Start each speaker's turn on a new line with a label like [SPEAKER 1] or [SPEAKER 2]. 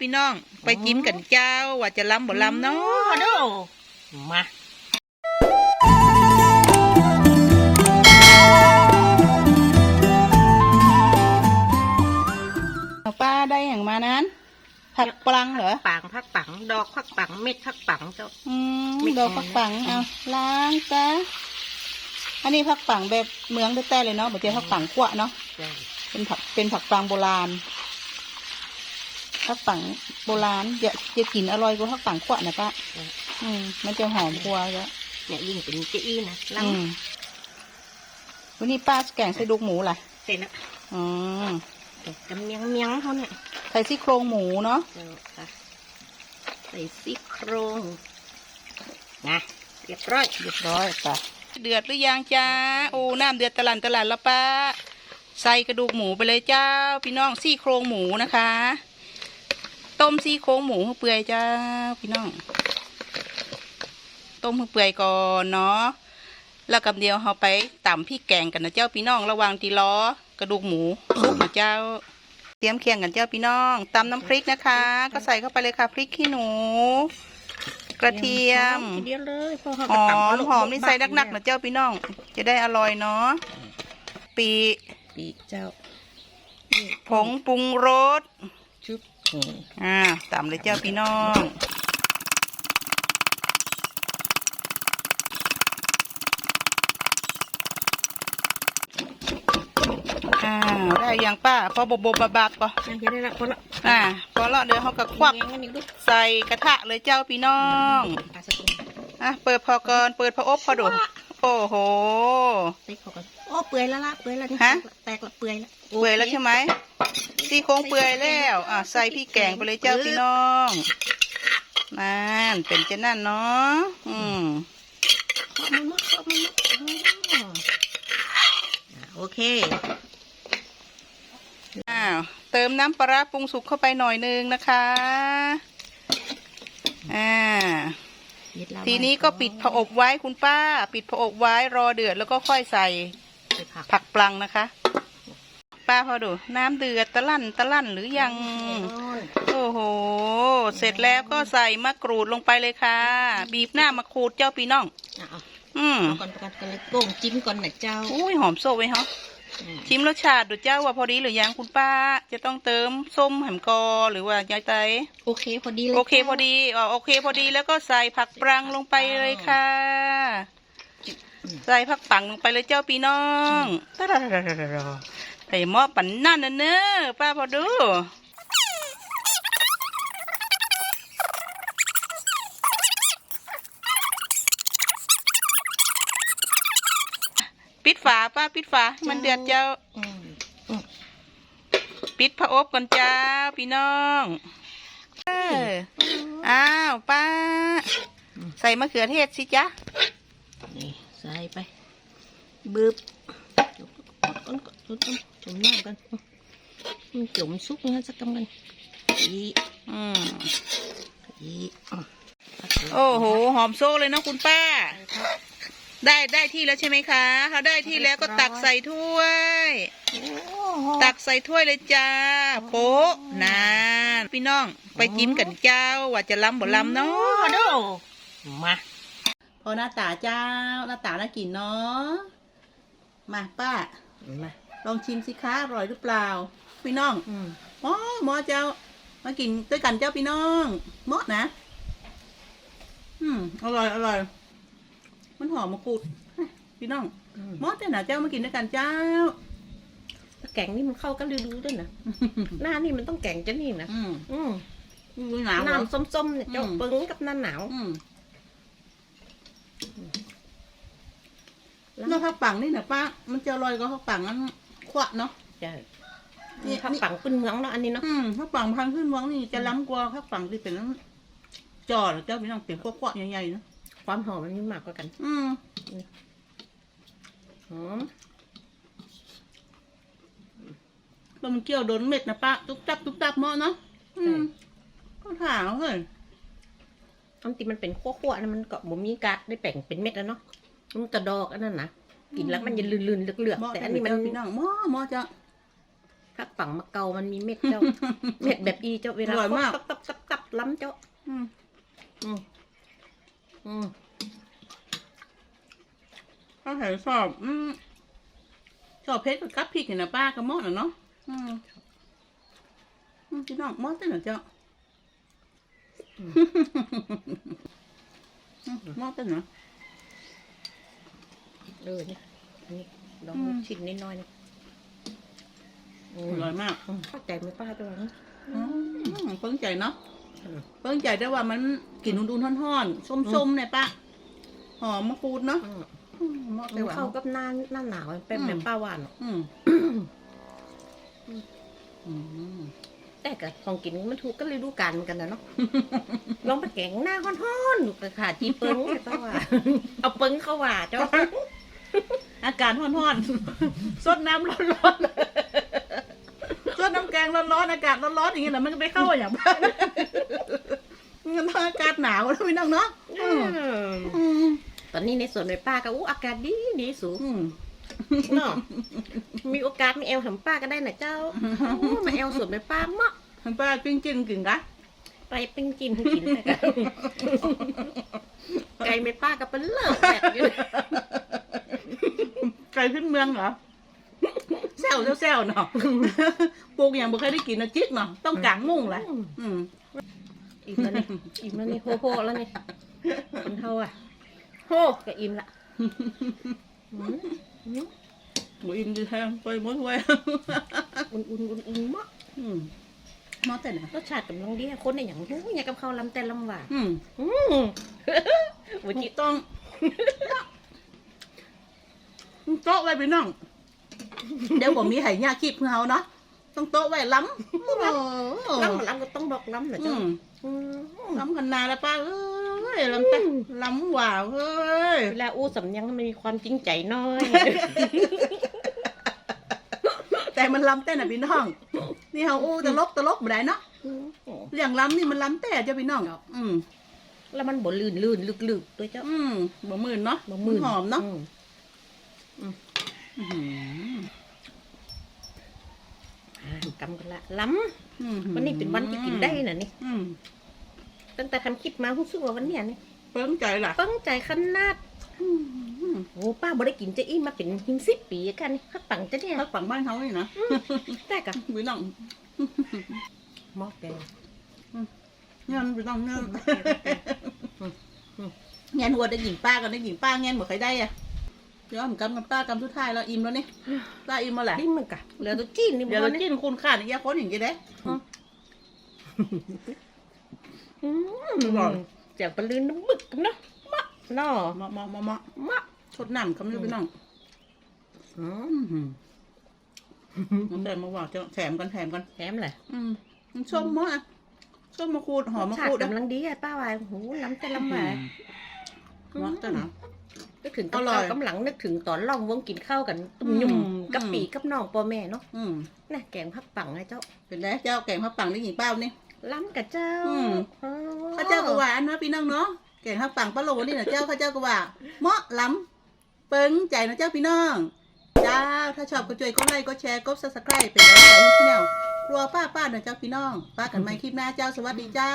[SPEAKER 1] พี่น้อง ไปจิ้มกันเจ้า ว่าจะล้ำบ่ล้ำเนาะ
[SPEAKER 2] มาดูมา
[SPEAKER 1] เอาป้าได้อย่างมานั้น ผักปลังเหรอ
[SPEAKER 2] ปังพักปัง ดอกพักปัง เม็ดพักปังเจ้า
[SPEAKER 1] อืม
[SPEAKER 2] ไม่
[SPEAKER 1] ดอกผักปังเอาล้างซะอันนี้ผักปังแบบเมืองแต้ๆเลยเนาะแบบเจอผักปังกั่วเนาะ
[SPEAKER 2] ใช่
[SPEAKER 1] เป็นผักเป็นผักปังโบราณ ผักปังโบราณจะจะกินอร่อยกว่าผักปังกั่วนะป้าอืมมันจะหอมกว่าเยอะ
[SPEAKER 2] เนี่ยยิ่งเป็นเจี้นะลัง
[SPEAKER 1] อืมวันนี้ป้าแกงใส่ลูกหมูล่ะ
[SPEAKER 2] เสร็จแล้ว
[SPEAKER 1] อืม
[SPEAKER 2] กำเมียงเมียงเขาเนี่ย
[SPEAKER 1] ใส่ซี่โครงหมูเนาะ
[SPEAKER 2] เจ้าค่ะใส่ซี่โครงนะเรียบร้อย
[SPEAKER 1] เรียบร้อยป่ะเดือดหรือยังจ้าโอ้น้ำเดือดตะลันตะลันแล้วป้าใส่กระดูกหมูไปเลยเจ้า พี่น้องซี่โครงหมูนะคะ ต้มซี่โครงหมูให้เปื่อยเจ้าพี่น้อง ต้มให้เปื่อยก่อนเนาะแล้วกับเดียวเราไปต่ำพริกแกงกันนะเจ้าพี่น้องระหวังตีล้อกระดูกหมูสุกนะเจ้า เตรียมเคียงกันเจ้าพี่น้องตำน้ำพริกนะคะ ก็ใส่เข้าไปเลยค่ะพริกขี้หนู กระเทียม
[SPEAKER 2] ทีเดียวเลยพอเขา
[SPEAKER 1] ห
[SPEAKER 2] ก็
[SPEAKER 1] อ
[SPEAKER 2] ตำ
[SPEAKER 1] ม
[SPEAKER 2] เอาลูก
[SPEAKER 1] หอมนี่ใส่นักๆนะเจ้าพี่น้อง จะได้อร่อยเนาะปี
[SPEAKER 2] ปีเจ้า
[SPEAKER 1] ผงปรุงรส
[SPEAKER 2] ชุบ นี่
[SPEAKER 1] อ่าตามเลยเจ้าพี่น้องอ่าได้ยังป้าพอบบบบบับๆก็
[SPEAKER 2] นั่นจะได้ละคนละ
[SPEAKER 1] อ่าพอละเดี๋ยวเขาก็ควัก
[SPEAKER 2] เมียงกันอีกด้วย
[SPEAKER 1] ใส่กระทะเลยเจ้าพี่น้อง
[SPEAKER 2] ปลาสกุล
[SPEAKER 1] อะเปิดพอก่อนเปิดพออบพอดูโอ้โห
[SPEAKER 2] ติ๊กเขากันโอ้เปื่อยแล้วละเปื่อยแล้วนี่
[SPEAKER 1] ฮะ
[SPEAKER 2] แตกละเปื่อยแล้ว
[SPEAKER 1] เปื่อยแล้วใช่ไหมซี่โครงเปื่อยแล้วอะใส่พี่แกงไปเลยเจ้าพี่น้องนั่นเป็นจะนั่นเนาะอืม
[SPEAKER 2] ขอบมันมากขอบมันมากอ๋ออะโอเค
[SPEAKER 1] อ้าวเติมน้ำปลาร้าปรุงสุกเข้าไปหน่อยนึงนะคะอ่า
[SPEAKER 2] ยึดแล้ว
[SPEAKER 1] ทีนี้ก็ปิดผอบไว้คุณป้า ปิดผอบไว้รอเดือดแล้วก็ค่อยใส่
[SPEAKER 2] ใส่ ผัก
[SPEAKER 1] ผักปลังนะคะ ป้าพอดู น้ำเดือดตะลั่นตะลั่นหรือยัง โอ้โห เสร็จแล้วก็ใส่มะกรูดลงไปเลยค่ะ บีบหน้ามะกรูดเจ้าพี่น้อง
[SPEAKER 2] อะเอา
[SPEAKER 1] อืม
[SPEAKER 2] ก่อนประกันกันเลยโก้งจิ้มก่อนนะเจ้า
[SPEAKER 1] อุ้ยหอมโซ่ไว้ฮะ
[SPEAKER 2] อืม
[SPEAKER 1] ชิมรสชาติดูเจ้าว่าพอดีหรือยังคุณป้า จะต้องเติมส้มแหมกอหรือว่ายายไต
[SPEAKER 2] โอเคพอดีเลย
[SPEAKER 1] โอเคพอดีอ๋อโอเคพอดีแล้วก็ใส่ผักปรังลงไปเลยค่ะ ใส่ผักปังลงไปเลยเจ้าพี่น้องใส่หม้อปั่นนั่นนะเนอะป้าพอดูปิดฝาป้าปิดฝาให้มันเดือดเจ้า
[SPEAKER 2] อืม
[SPEAKER 1] ปิดพระอบก่อนจ้าพี่น้องเอออ้าวป้า ใส่มะเขือเทศสิจ๊ะ
[SPEAKER 2] นี่ใส่ไปบึบจุ่มก้อนๆจุ่มจุ่มน้ำกันอืมจุ่มซุปนะสักกำกันอี
[SPEAKER 1] อืม
[SPEAKER 2] อีอะ
[SPEAKER 1] โอ้โห หอมโซ่เลยเนาะคุณป้า ได้ได้ที่แล้วใช่ไหมคะเขาได้ที่แล้วก็ตักใส่ถ้วย
[SPEAKER 2] โอ้โห
[SPEAKER 1] ตักใส่ถ้วยเลยจ้า โป๊ะนานพี่น้อง ไปจิ้มกันเจ้าว่าจะล้ำบ่ล้ำเนา
[SPEAKER 2] มาะดูมา
[SPEAKER 1] พอหน้าตาเจ้าหน้าตาน่ากินเนาะมาป้า
[SPEAKER 2] มา
[SPEAKER 1] ลองชิมสิคะอร่อยหรือเปล่า พี่น้อง
[SPEAKER 2] อืม
[SPEAKER 1] หมอหมอเจ้า มากินด้วยกันเจ้าพี่น้องเหมาะนะ อืมอร่อยอร่อยมันหอมมะกรูดพี่น้อง
[SPEAKER 2] อืม
[SPEAKER 1] เหมาะแต่หนาเจ้ามากินด้วยกันเจ้า
[SPEAKER 2] แกงนี่มันเข้ากันดูๆด้วยนะหน้านี่มันต้องแกงจะนี่นะ
[SPEAKER 1] อืม
[SPEAKER 2] อืม
[SPEAKER 1] ดูหนาวเหรอ
[SPEAKER 2] น้ำส้มๆเนี่ยเจ้า
[SPEAKER 1] อืม
[SPEAKER 2] ปึ้งกับหน้าหนาว
[SPEAKER 1] อืมแล้วผักปังนี่นะป้า มันจะอร่อยกว่าผักปังนั้นขวะเนาะ
[SPEAKER 2] ใช่
[SPEAKER 1] นี่
[SPEAKER 2] นี่ข้าวปังขึ้นเมืองเนาะอันนี้เนาะ
[SPEAKER 1] อืมผักปังพังขึ้นวังนี่จะล้ำกว่าผักปังที่เป็นจอดเจ้าพี่น้องเป็นขวะๆใหญ่ๆเนาะ
[SPEAKER 2] ความหอมมันมีมากกว่ากัน
[SPEAKER 1] อืม
[SPEAKER 2] หอม
[SPEAKER 1] แล้วมันเกี่ยวโดนเม็ดนะป้าตุ๊บตับตุ๊บตับเหมาะเนาะอืมก็ถามเฮ้ย
[SPEAKER 2] อันที่มันเป็นขั้วๆนะมันก็บ่มีการได้แป่งเป็นเม็ดแล้วเนาะ มันกระดอกอันนั้นนะกินแล้วมันจะลื่นๆเหลือก
[SPEAKER 1] เหมาะ
[SPEAKER 2] ๆแต่
[SPEAKER 1] แต่
[SPEAKER 2] อั
[SPEAKER 1] อั
[SPEAKER 2] น
[SPEAKER 1] น
[SPEAKER 2] นี้
[SPEAKER 1] นี้
[SPEAKER 2] มั
[SPEAKER 1] มันนพี่น้องเหมาะเหมาะจะ
[SPEAKER 2] ผักปังมะเกามันมีเม็ดเจ้า เม็ดแบบอีเจ้าเวลา
[SPEAKER 1] อร่อยมาก
[SPEAKER 2] ตับตับตับตับล้ำเจ้า
[SPEAKER 1] อืม
[SPEAKER 2] อืมอืม
[SPEAKER 1] ถ้าใครชอบ อืมชอบเพชรกับพริกนี่นะป้าก็เหมอนะเนาะอืมอืมพี่น้องเหมอเต้นเหรอเจ้าอืมเหมอเต้นเหรอ
[SPEAKER 2] เออเนี่ยอันนี้ลอง
[SPEAKER 1] อืม
[SPEAKER 2] ชิ้นนิดหน้อยๆนี่อื
[SPEAKER 1] อ
[SPEAKER 2] ม
[SPEAKER 1] ร่อยมาก
[SPEAKER 2] อืมเข้าใจไหมป้าตัวนี้
[SPEAKER 1] อืมเพิ่งใจเนาะ
[SPEAKER 2] อืม
[SPEAKER 1] เพิ่งใจได้ว่ามันกลิ่นอุ่นๆท่อนๆส้มๆเนี่ยป้าหอมมะกรูดเนาะ
[SPEAKER 2] อืม
[SPEAKER 1] อืมเหมอ
[SPEAKER 2] มั
[SPEAKER 1] เต้น
[SPEAKER 2] น
[SPEAKER 1] หวา
[SPEAKER 2] เข้านกับหน้าหน้าหนาวมันเป็นแบบป้าหวานอะ
[SPEAKER 1] อืมอืม
[SPEAKER 2] แต่กับของกินมันถูกก็เลยดูกันเหมือนกันนะเนาะ ลองไปแกงหน้าฮ้อนๆดูกระขาจีเปิงเนี่ยป้าว่าเอาเปิงเข้าว่าเจ้า
[SPEAKER 1] อากาศร้อนๆสดน้ำร้อนๆสดน้ำแกงร้อนๆอากาศร้อนๆอย่างเงี้ยแหละมันจะไปเข้าอย่างบ้านมันต้องอากาศหนาวแล้วพี่น้องเนาะอืมอืม
[SPEAKER 2] ตอนนี้ในสวนในป้าก็อู้อากาศดีดีสูง
[SPEAKER 1] อืม
[SPEAKER 2] เนาะมีโอกาสมีแอลถามป้าก็ได้นะเจ้าโอ้มาแอลสวนในป้าเมาะ
[SPEAKER 1] มันป้าปิ้งจิ้นกินกะ
[SPEAKER 2] ไปเป็นกินกินแต่กันไก่ไม่ป้าก็เป็นเลิกแบบอยู่
[SPEAKER 1] ไก่ขึ้น เมืองเหรอแซวแซวๆเนาะปลูกอย่างบ่เคยได้กินนะจิ๊กเนาะต้องกางมุ้งแหละอืม
[SPEAKER 2] อิ่มแล้วนี่อิ่มแล้วนี่โฮโฮแล้วนี่คนเท่าอะโฮก็อิ่มละอืมอืม
[SPEAKER 1] หมูอิ่มดีแทงไปหมดเว้ย
[SPEAKER 2] อุ่นอุ่นอุ่นอุ่นมาก
[SPEAKER 1] อืมมอแต่ไหน
[SPEAKER 2] รสชาติกำลังดีอะคนในอย่างรู้อย่างกับข้าวลำแต่ลำหวาน
[SPEAKER 1] อืม
[SPEAKER 2] อืมวัน
[SPEAKER 1] ถู
[SPEAKER 2] นี้
[SPEAKER 1] กต้อง โต๊ะไว้พี่น้อง เดี๋ยวผมมีไห่ยาคีบเพื่อเฮาเนาะ ต้องโต๊ะไว้ล้ำโอ้โห
[SPEAKER 2] ลำลำก็ต้องบอกลำเหรอ
[SPEAKER 1] อื
[SPEAKER 2] เจ้ามอืม
[SPEAKER 1] ล้ำกันนาแล้วป้าเอ้ยล้ำแต่ล้ำหว่าเฮ้ย
[SPEAKER 2] เวลาอู้สำเนียงมันมีความจริงใจน้อย
[SPEAKER 1] แต่มันล้ำแต่น่ะพี่น้อง นี่เฮาอู้ตลกตลกบ่ได้เนาะเรื่องล้ำนี่มันล้ำแต่เจ้าพี่น้องอืม
[SPEAKER 2] แล้วมันบ่ลื่นลื่นลึกลึกๆด้วยเจ้า
[SPEAKER 1] อืมบ่มื่นเนาะ
[SPEAKER 2] บ่มืน
[SPEAKER 1] หอมเนาะ
[SPEAKER 2] อื
[SPEAKER 1] อื้อหือ
[SPEAKER 2] อ่า กำกันละล้
[SPEAKER 1] อื้อหือำ
[SPEAKER 2] วันนี้เป็นวันที่กินได้น่ะนี่
[SPEAKER 1] อืม
[SPEAKER 2] ตั้งแต่ทำคลิปมารู้สึกว่าวันเนี้ยนี่
[SPEAKER 1] เปิ้งใจล่ะ
[SPEAKER 2] เปิ้งใจขนาด
[SPEAKER 1] อืม
[SPEAKER 2] โอ้ป้าบ่ได้กินเจะอี้มาเป็นหินสิบปีกันนี่ข้าวปังจะเนี่ย
[SPEAKER 1] พักฝั่งบ้านเขานี่นะ
[SPEAKER 2] แต่กับ
[SPEAKER 1] พี่น้อง
[SPEAKER 2] หม้อแกง
[SPEAKER 1] เงี้ยพี่น้องเงี้ยเงี้ยหัวได้หญิงป้ากันได้หญิงป้าเงี้ยบอกใครได้อะ เดี๋ยวผมกำกับป้ากำทุดท้ายแล้วอิ่มแล้วนี่ป้าอิ่มมาแหละ
[SPEAKER 2] นี่มันกะเหลือตัวจีนนี่
[SPEAKER 1] เดี๋ยว
[SPEAKER 2] บ่
[SPEAKER 1] เรา
[SPEAKER 2] นี่
[SPEAKER 1] กินคุณขาดอีกอยาคนอย่างเงี้เด้
[SPEAKER 2] อื
[SPEAKER 1] อร่อย
[SPEAKER 2] แจ่วปลาลืนน้ำมึกกันเนาะมะเนาะ
[SPEAKER 1] มะมะมะมะ
[SPEAKER 2] มะ
[SPEAKER 1] ชดน้ำคำนี้พี่น้อง
[SPEAKER 2] อืม
[SPEAKER 1] อืมมันได้มาว่าจะแถมกันแถมกัน
[SPEAKER 2] แถมเลย
[SPEAKER 1] อืมมันส้มมากส้มมะกรูดหอมมะ
[SPEAKER 2] ขู
[SPEAKER 1] ด
[SPEAKER 2] กำลังดีอะป้าวายโอ้โหล้ำแต่ล้ำหวาน
[SPEAKER 1] มะแต่หนะ
[SPEAKER 2] นึกถึงกับ
[SPEAKER 1] อร่อย
[SPEAKER 2] ข้าวกำลังนึกถึงตอนล่องวงกินข้าวกันตุ้มยุ่ม
[SPEAKER 1] อืม
[SPEAKER 2] กับ
[SPEAKER 1] อืม
[SPEAKER 2] ปีกับน้องพ่อแม่เนาะ
[SPEAKER 1] อืม
[SPEAKER 2] น่ะแกงผักปังไงเจ้า
[SPEAKER 1] เป็นแล้วเจ้าแกงผักปังได้หญิงเป้านี่
[SPEAKER 2] ล้ำกับเจ้า
[SPEAKER 1] อืม
[SPEAKER 2] อ๋อ
[SPEAKER 1] ข้าเจ้าก็ว่าอันนะพี่น้องเนาะแกงข้าวปังปลาโลนี่นะเจ้าข้าเจ้าก็ว่าเหมาะล้ำเปิ้งใจนะเจ้าพี่น้องเจ้าถ้าชอบก็ช่วยก็ไลค์ก็แชร์ก็ซับสไครป์เป็นกำลังใจให้ช่องครัวป้าป้านะเจ้าพี่น้องป้ากันใหม่คลิปหน้าเจ้าสวัสดีเจ้า